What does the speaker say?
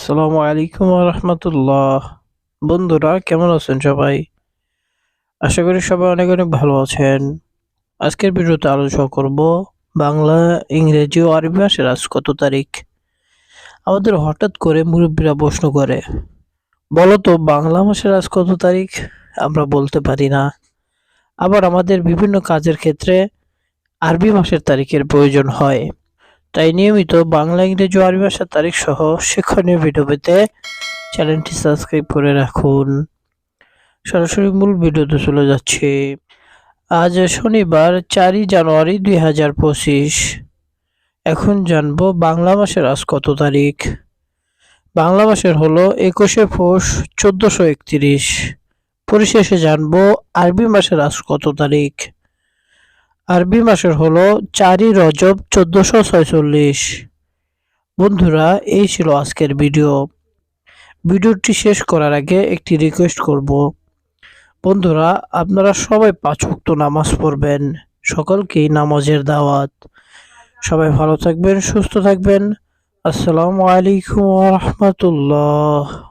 আসসালামু আলাইকুম রহমতুল্লাহ বন্ধুরা, কেমন আছেন সবাই? আশা করি সবাই অনেক অনেক ভালো আছেন। আজকের ভিডিওতে আলোচনা করব বাংলা, ইংরেজি ও আরবি মাসের আজ কত তারিখ? আমাদের হঠাৎ করে মুরব্বীরা প্রশ্ন করে বলো তো বাংলা মাসের আজ কত তারিখ? আমরা বলতে পারি না। আবার আমাদের বিভিন্ন কাজের ক্ষেত্রে আরবি মাসের তারিখের প্রয়োজন হয়। তাই নিয়মিত বাংলা ইংরেজি আরবি ভাষার তারিখ সহ শিক্ষণীয় ভিডিও পেতে চ্যানেলটি সাবস্ক্রাইব করে রাখুন। সরাসরি মূল ভিডিওতে চলে যাচ্ছে। আজ শনিবার, চারই জানুয়ারি দুই হাজার পঁচিশ। এখন জানব বাংলা মাসের আজ কত তারিখ? বাংলা মাসের হলো একুশে পৌষ চোদ্দোশো একত্রিশ। পরিশেষে জানব আরবি মাসের আজ কত তারিখ? আরবি মাসের হলো চারই রজব চোদ্দশো ছয়চল্লিশ। বন্ধুরা, এই ছিল আজকের ভিডিও। ভিডিওটি শেষ করার আগে একটি রিকোয়েস্ট করব। বন্ধুরা, আপনারা সবাই পাঁচ ওয়াক্ত নামাজ পড়বেন, সকলকেই নামাজের দাওয়াত। সবাই ভালো থাকবেন, সুস্থ থাকবেন। আসসালামু আলাইকুম রহমতুল্লাহ।